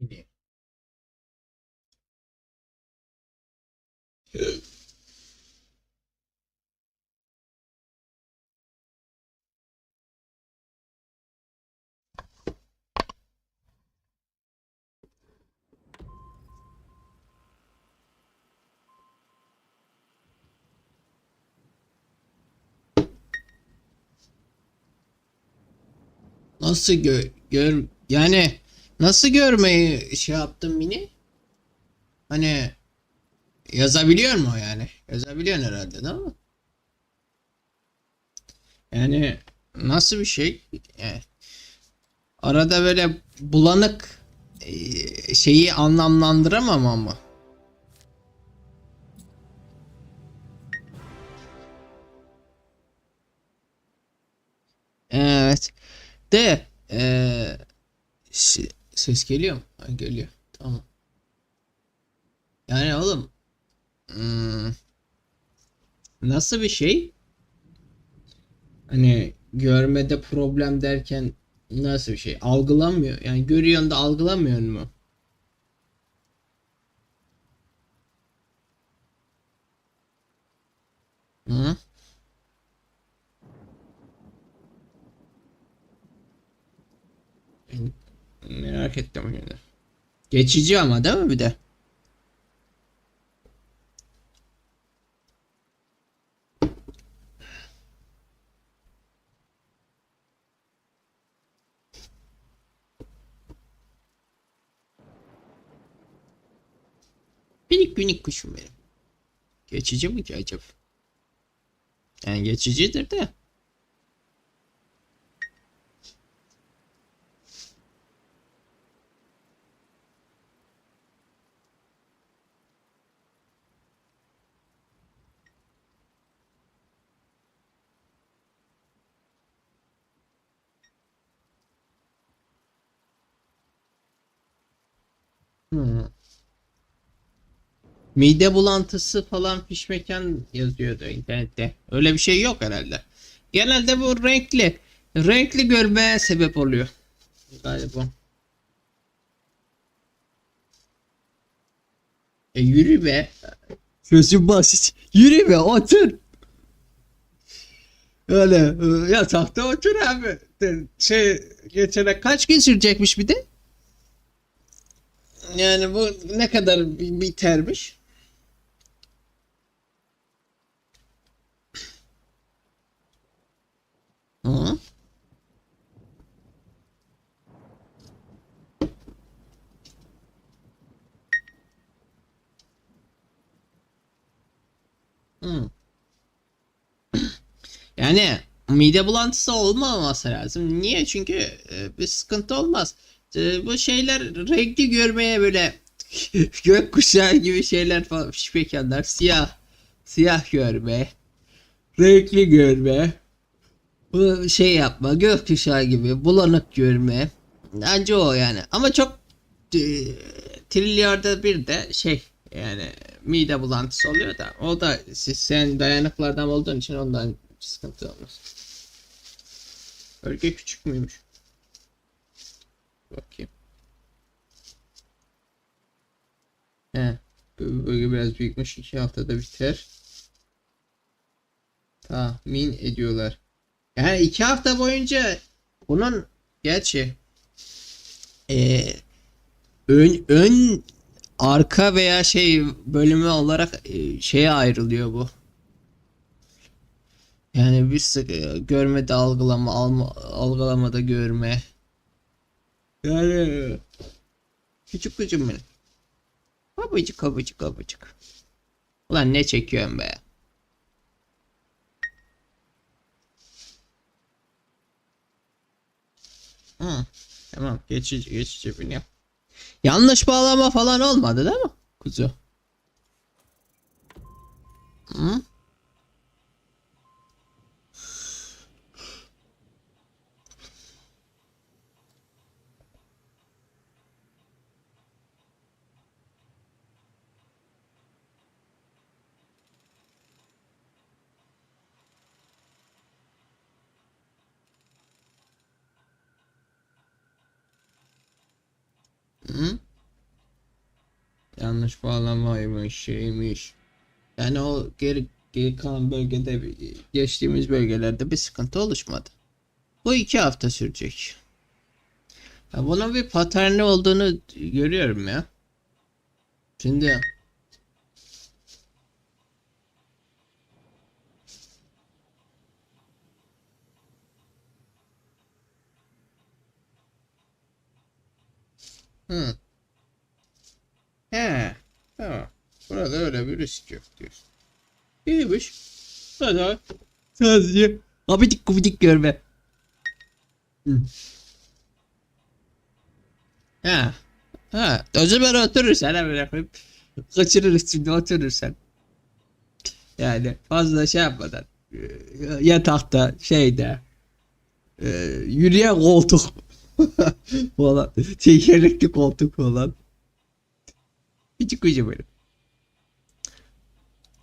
Mini. Nasıl gö gör yani nasıl görmeyi şey yaptın mini? Hani yazabiliyor mu yani? Yazabiliyorsun herhalde değil mi? Yani nasıl bir şey? Yani arada böyle bulanık e, şeyi anlamlandıramam ama. Evet. De se- ses geliyor mu? Ha, geliyor. Tamam. Yani oğlum hmm, nasıl bir şey? Hani görmede problem derken nasıl bir şey? Algılamıyor. Yani görüyorsun da algılamıyor mu? Hı? Ben merak ettim şimdi. Geçici ama değil mi bir de? Minik minik kuşum benim. Geçici mi ki acaba? Yani geçicidir de. Hmm. Mide bulantısı falan pişmeken yazıyordu internette. Öyle bir şey yok herhalde. Genelde bu renkli. Renkli görmeye sebep oluyor. Galiba. E yürü be. Çözüm basit. Yürü be otur. Öyle e, yatakta otur abi. Şey geçene kaç gün sürecekmiş bir de? Yani bu ne kadar bi- bitermiş? Yani mide bulantısı olmaması lazım. Niye? Çünkü e, bir sıkıntı olmaz. E, bu şeyler renkli görmeye böyle gökkuşağı gibi şeyler falan şişmekanlar siyah siyah görme renkli görme bu şey yapma gökkuşağı gibi bulanık görme anca o yani ama çok e, trilyarda bir de şey yani mide bulantısı oluyor da o da siz, sen dayanıklardan olduğun için ondan sıkıntı olmaz. Bölge küçük müymüş? Bakayım. He. Bölge biraz büyükmüş. iki haftada biter. Tahmin ediyorlar. Yani iki hafta boyunca bunun gerçi eee ön ön arka veya şey bölümü olarak e, şeye ayrılıyor bu. Yani bir sık e, görmede algılama, alma, algılamada görme. Yani küçük kızım benim. Babacık babacık babacık. Ulan ne çekiyorsun be? Hı, tamam geçici geçici biniyor. Yanlış bağlama falan olmadı değil mi kuzu? Hı? Hı? Yanlış bağlamaymış şeymiş. Yani o geri, geri kalan bölgede geçtiğimiz bölgelerde bir sıkıntı oluşmadı. Bu iki hafta sürecek. Ya bunun bir paterni olduğunu görüyorum ya. Şimdi Hı. He. Tamam. Burada öyle bir risk yok diyorsun. İyiymiş. Hadi. Sadece abidik gubidik görme. Hı. Ha. Ha. O zaman oturursan ha böyle koyup kaçırırız şimdi oturursan. Yani fazla şey yapmadan e, yatakta şeyde e, yürüyen koltuk falan tekerlekli koltuk falan. Küçük küçük böyle.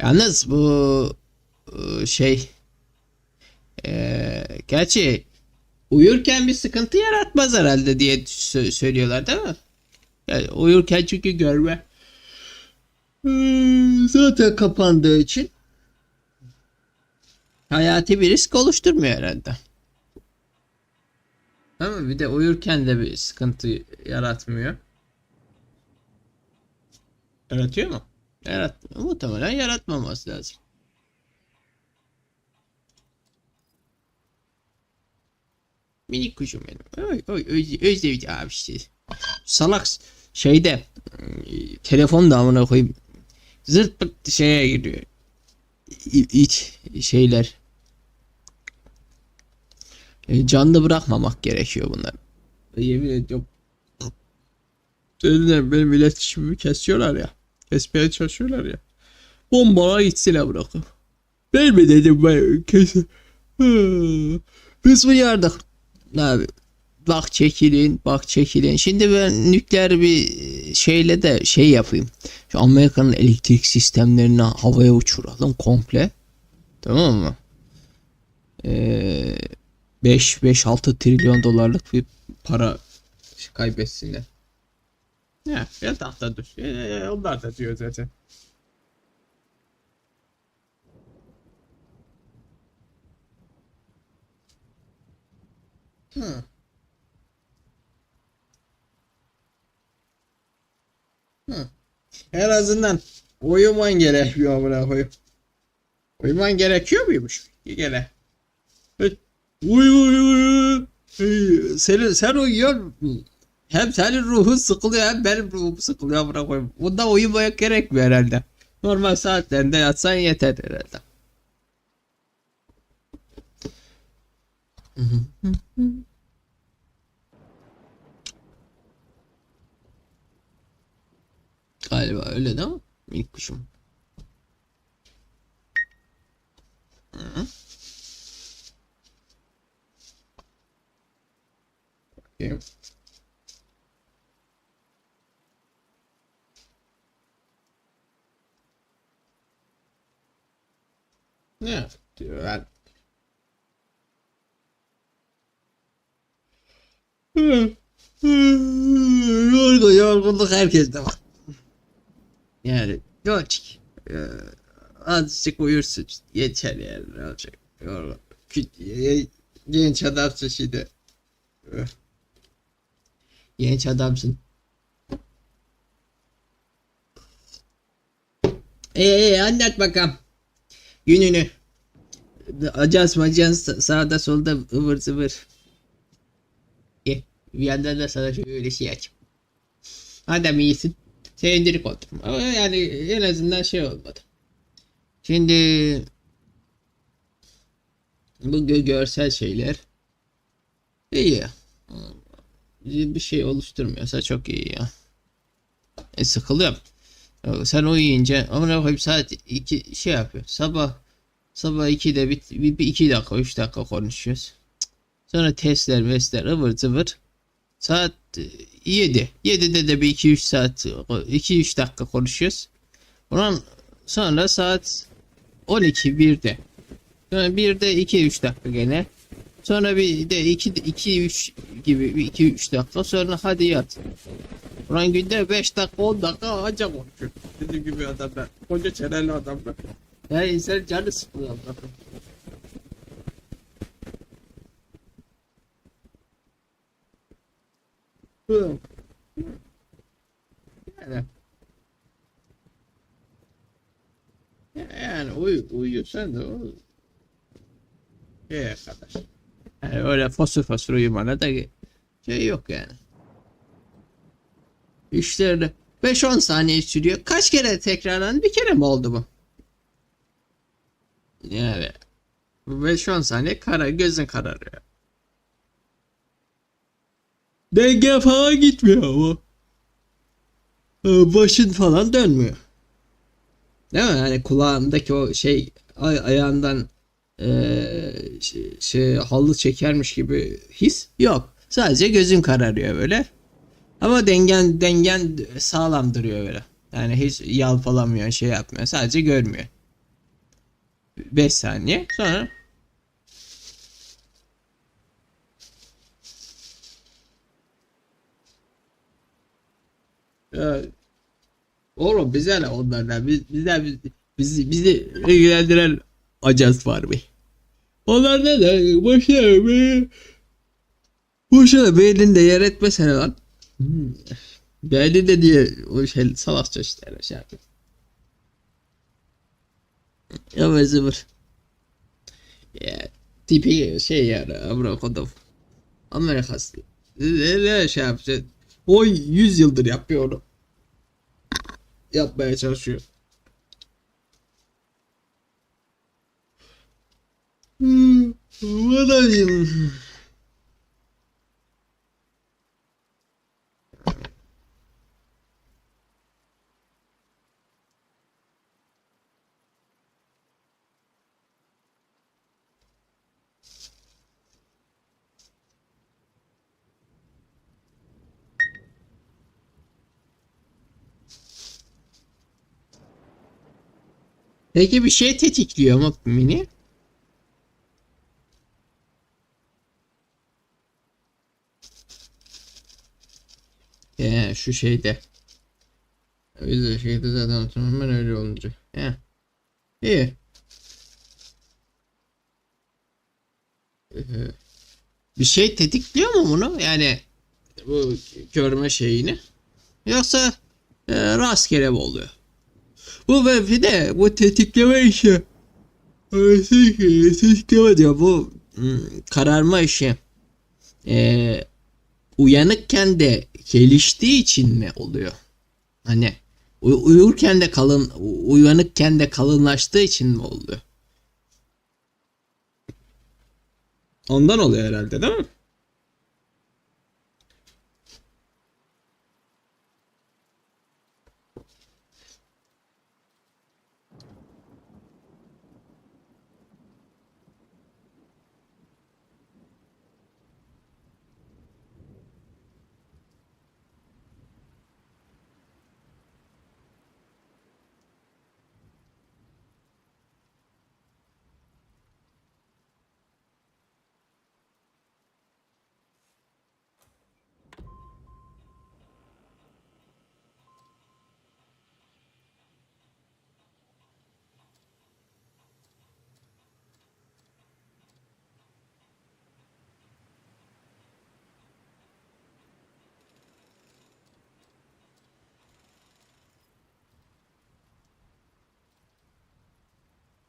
Yalnız bu e, şey e, gerçi uyurken bir sıkıntı yaratmaz herhalde diye sö- söylüyorlar değil mi? Yani uyurken çünkü görme Hmm, zaten kapandığı için hayati bir risk oluşturmuyor herhalde. Ama bir de uyurken de bir sıkıntı yaratmıyor. Yaratıyor mu? Yarat muhtemelen yaratmaması lazım. Minik kuşum benim. Oy oy öz, özlemiş abi işte. Salak şeyde telefon da amına koyayım. Zırt pırt şeye giriyor. İ- iç şeyler. E, canlı bırakmamak gerekiyor bunlar. Yemin ediyorum. Dediler benim iletişimimi kesiyorlar ya. Kesmeye çalışıyorlar ya. Bombala gitsinler bırakın. Ben mi dedim ben kesin. Biz uyardık. Abi bak çekilin bak çekilin. Şimdi ben nükleer bir şeyle de şey yapayım. Şu Amerika'nın elektrik sistemlerini havaya uçuralım komple. Tamam mı? Ee, 5-5-6 trilyon dolarlık bir para kaybetsinler. Ya yatakta dur. Ee, onlar da diyor zaten. Hı. Hı. En azından uyuman gerekiyor amına koyayım. Uyuman gerekiyor muymuş? Gene. Uy uy uy. Senin, sen uyuyor hem senin ruhun sıkılıyor hem benim ruhum sıkılıyor amına koyayım. Bunda uyumaya gerekmiyor herhalde. Normal saatlerinde yatsan yeter herhalde. Galiba öyle değil mi? Minik kuşum. Hı. Bakayım. Ne diyor ben? Yorgun yorgunluk herkeste var. Yani yok. Ee, azıcık uyursun yeter yani ne olacak. Yorgun. Genç adamsın şimdi. Genç adamsın. Ee anlat bakalım. Gününü. Acans macans sağda solda ıvır zıvır. Ye. Bir yandan da sana şöyle şey aç. Adam iyisin. Sevindirik oldum. Ama yani en azından şey olmadı. Şimdi bu gö- görsel şeyler iyi. Bir şey oluşturmuyorsa çok iyi ya. E sıkılıyorum. Sen uyuyunca amına koyayım saat 2 şey yapıyor. Sabah sabah 2'de bir, bir, bir 2 dakika 3 dakika konuşuyoruz. Sonra testler mesler ıvır zıvır. Saat 7. 7'de de bir 2-3 saat 2-3 dakika konuşuyoruz. Ondan sonra saat 12 1'de. Sonra 1'de 2-3 dakika gene. Sonra bir de 2 2 3 gibi bir 2 3 dakika sonra hadi yat. Ulan günde 5 dakika 10 dakika ancak konuşuyor. Bizim gibi adamlar. Koca çeneli adamlar. Ya insan canı sıkılıyor. Hı. Yani. Yani uy, uyuyorsan da o şeye kadar. Yani öyle fosur fosur uyumana da şey yok yani. Öyle 5-10 saniye sürüyor. Kaç kere tekrarlandı? Bir kere mi oldu bu? Yani bu 5-10 saniye kara gözün kararıyor. Denge falan gitmiyor ama. Ee, Başın falan dönmüyor. Değil mi? Hani kulağındaki o şey ay ayağından eee, şey, şey halı çekermiş gibi his yok. Sadece gözün kararıyor böyle. Ama dengen dengen sağlam duruyor böyle. Yani hiç yalpalamıyor, şey yapmıyor. Sadece görmüyor. 5 saniye sonra Ya, oğlum bize ne onlardan biz, bize biz, bizi, bizi ilgilendiren ajans var mı? Onlar ne de boşuna be. Boşuna beyninde yer etmesene lan. Hmm. Beyninde diye o şey salakça işler şey yapıyor. Ya zıvır. Ya tipi şey yani amına kodum. Amerikası. Ne, ne şey yapacak? O 100 yıldır yapıyor onu. Yapmaya çalışıyor. What are you? Peki bir şey tetikliyor mu mini? Ee, şu şeyde. Öyle şeyde zaten tamamen öyle olunca. He. İyi. Ee, bir şey tetikliyor mu bunu? Yani bu görme şeyini. Yoksa e, rastgele mi oluyor? Bu ve bir de bu tetikleme işi. Tetikleme diyor bu hmm, kararma işi. Ee, uyanıkken de geliştiği için mi oluyor? Hani uy- uyurken de kalın uyanıkken de kalınlaştığı için mi oluyor? Ondan oluyor herhalde değil mi?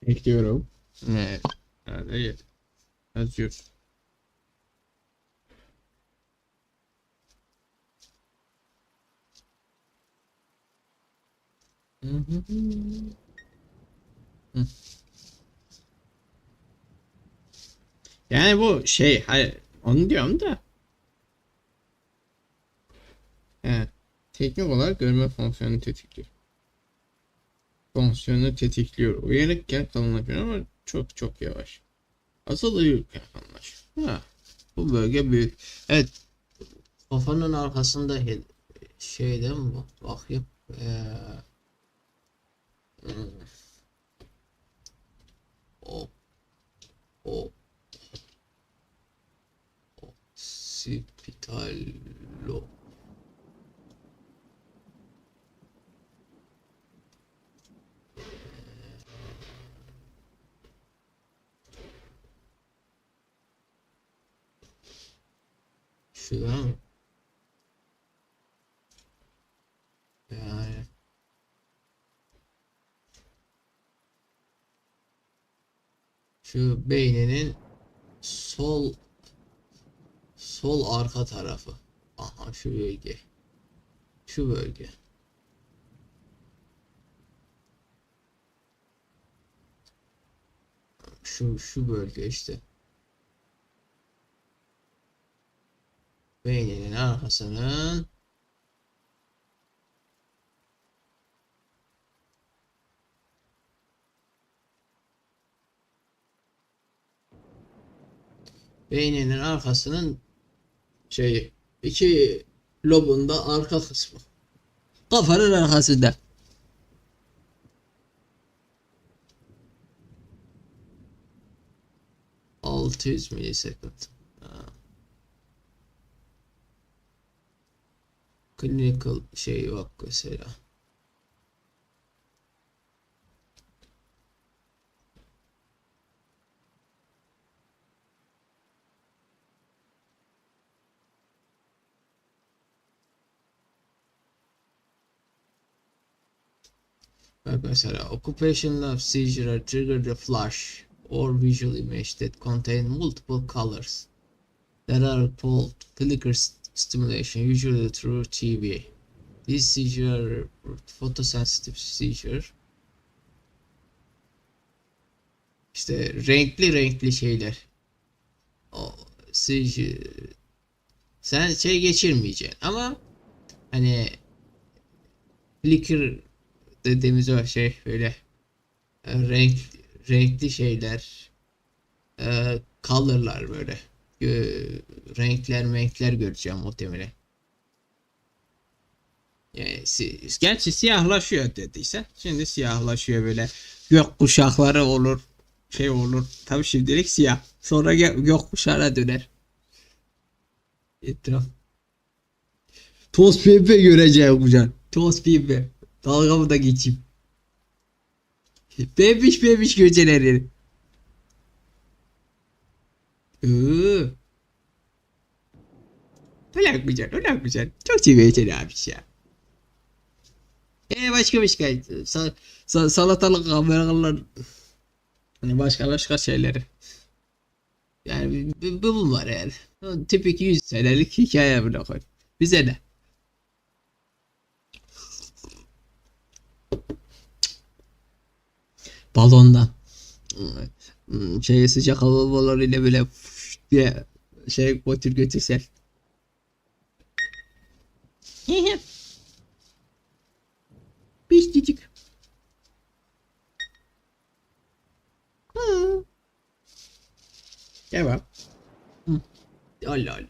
Ekliyorum. Evet. Evet. Yazıyor. Yani bu şey hayır onu diyorum da He, teknik olarak görme fonksiyonunu tetikliyor. Fonksiyonu tetikliyor. Uyanıkken kalınlaşıyor ama çok çok yavaş. Asıl uyurken kalınlaşıyor. Ha, bu bölge büyük. Evet. Kafanın arkasında he- şeyde mi bu? Bakayım. Ee, hmm. O. O. Occipitalo. Şurada mı? Yani. Şu beyninin sol sol arka tarafı. Aha şu bölge. Şu bölge. Şu şu bölge işte. Beyninin arkasının beyninin arkasının şeyi iki lobunda arka kısmı. Kafanın arkasında. Altı yüz milisekund. Clinical şey bak mesela. Bak mesela occupational seizure trigger the flash or visual image that contain multiple colors that are called clicker st- stimulation usually through TV. This seizure photosensitive seizure işte renkli renkli şeyler. O seizure sen şey geçirmeyeceksin ama hani flicker dediğimiz o şey böyle e, renk renkli şeyler e, colorlar böyle. Gö- renkler renkler göreceğim muhtemelen. Yani, si gerçi siyahlaşıyor dediyse şimdi siyahlaşıyor böyle. Gök kuşakları olur şey olur. Tabi şimdilik siyah. Sonra gö gök kuşağına döner. Etraf. Toz pembe göreceğim kucan toz pembe dalgamı da geçeyim pembiş pembiş göceleri Iıı. Ulan güzel, ulan güzel. Çok seviyor seni abi ya. Ee başka başka sa sa salatalık kameralar hani başka başka şeyleri. Yani bu, bu bunlar yani. Tipik 100 senelik hikaye koy. Bize ne? Balondan. Şey sıcak hava balonuyla böyle diye şey götür götürsen. Pişticik. Hı. Devam. Allah Allah.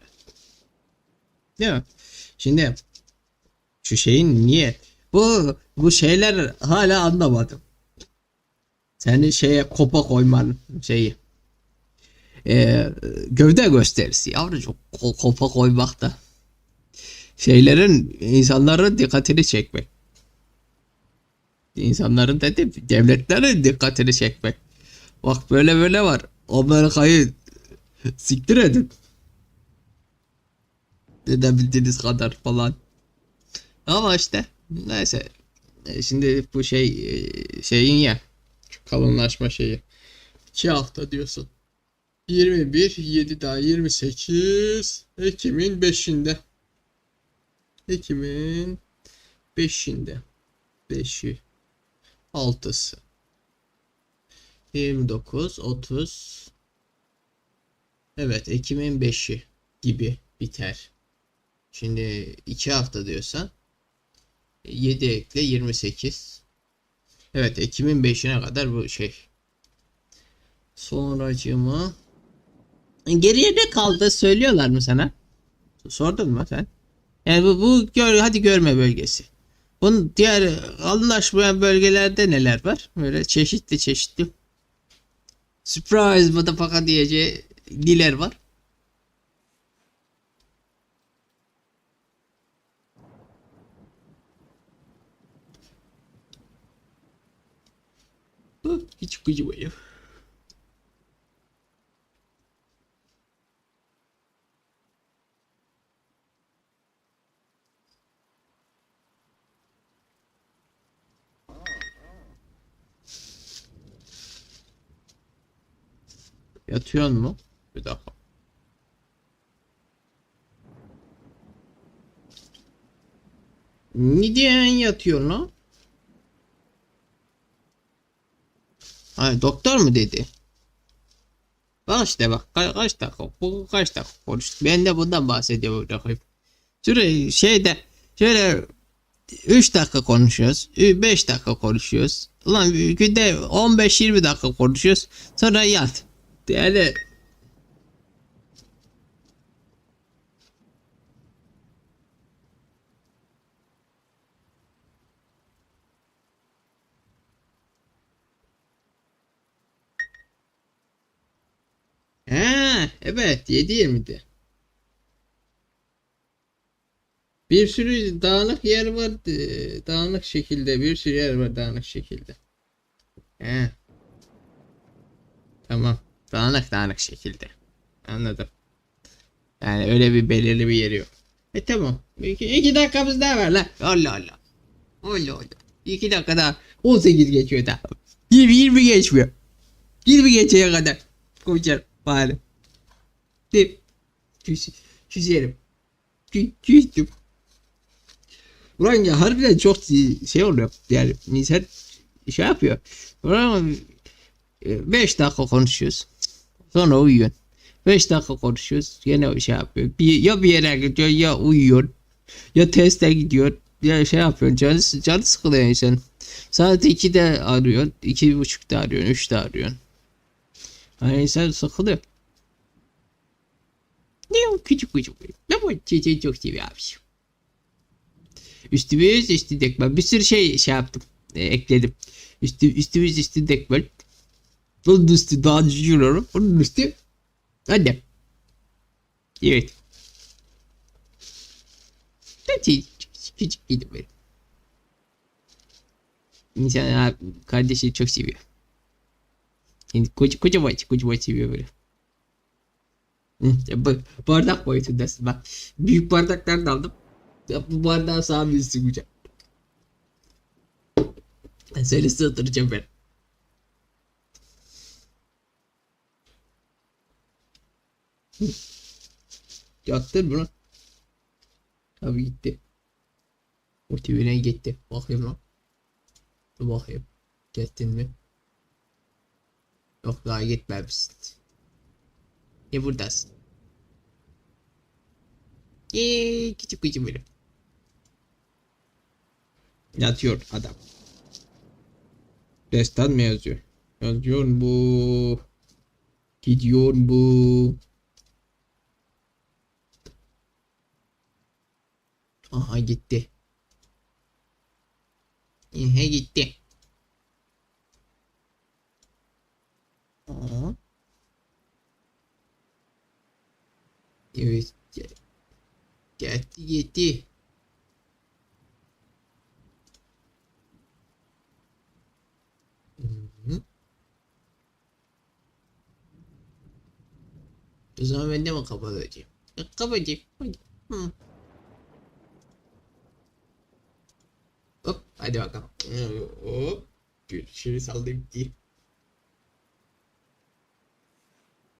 Mi? Şimdi şu şeyin niye bu bu şeyler hala anlamadım. Senin şeye kopa koyman şeyi. Ee, gövde gösterisi yavrucuğum ko- kopa koymakta. Şeylerin insanların dikkatini çekmek. İnsanların dedim devletlerin dikkatini çekmek. Bak böyle böyle var. Amerika'yı siktir edin. Edebildiğiniz kadar falan. Ama işte neyse. E, Şimdi bu şey e, şeyin ya kalınlaşma şeyi. 2 hafta diyorsun. 21, 7 daha 28. Ekim'in 5'inde. Ekim'in 5'inde. 5'i. 6'sı. 29, 30. Evet, Ekim'in 5'i gibi biter. Şimdi 2 hafta diyorsan 7 ekle 28. Evet Ekim'in 5'ine kadar bu şey. Sonracığıma geriye ne kaldı söylüyorlar mı sana? Sordun mu sen? Yani bu, bu gör, hadi görme bölgesi. Bunun diğer kalınlaşmayan bölgelerde neler var? Böyle çeşitli çeşitli. Surprise motherfucker diyeceği diler var. Hiç gıcı bayım. Yatıyor mu? Bir dakika. Neden yatıyor lan? Ay doktor mu dedi? Bak işte bak ka- kaç dakika bu kaç dakika konuştuk. Ben de bundan bahsediyorum bakayım. Şöyle şeyde şöyle 3 dakika konuşuyoruz. 5 dakika konuşuyoruz. Ulan günde 15-20 dakika konuşuyoruz. Sonra yat. Yani He, evet 7.20'di. Bir sürü dağınık yer var. e, Dağınık şekilde bir sürü yer var dağınık şekilde. He. Tamam. Dağınık dağınık şekilde. Anladım. Yani öyle bir belirli bir yeri yok. E tamam. İki, iki dakikamız daha var lan. Allah Allah. Allah Allah. İki dakika daha. 18 geçiyor daha. 20, 20 geçmiyor. 20 geçeye kadar. Koyacağım. Bari. Dip. Küs, küserim. Kü, küstüm. Ulan ya harbiden çok şey oluyor. Yani insan şey yapıyor. Ulan 5 dakika konuşuyoruz. Sonra uyuyorsun. 5 dakika konuşuyoruz. Yine şey yapıyor. Bir, ya bir yere gidiyor ya uyuyor. Ya teste gidiyor. Ya şey yapıyorsun. Canı, canı sıkılıyor insan. Saat 2'de arıyorsun. 2.30'da arıyorsun. 3'te arıyorsun. Hani insan sıkılıyor. Ne o küçük küçük. Ne bu çiçeği çok seviyormuş. Üstümüz üstü dekbel. Bir sürü şey şey yaptım. E, ekledim. Üstü, üstümüz üstü dekbel. Onun üstü daha düşüyorum. Onun üstü annem. Evet. Küçük küçük gidip böyle. İnsan kardeşi çok seviyor. Yani koca, kocaman kocaman seviyor böyle. Bak, bardak boyutundasın bak. Büyük bardaklardan aldım. Bu bardağı sağa bir sıkacağım. Seni sığdıracağım ben. Yattın lan? Tabii gitti. Muhtemelen gitti. Bakayım lan. Dur bakayım. Gittin mi? Yok daha gitmemişsin. Ne buradasın? Eee küçük küçük böyle. Yatıyor adam. Destan mı yazıyor? Yazıyor bu. Gidiyor bu. Aha gitti. Ehe gitti. Aa. Evet. Gel. Geldi. Hı. O zaman ben de mi kapatacağım? Kapatayım. Hadi. Hı. Hop hadi bakalım. Hop. Görüşürüz aldım ki.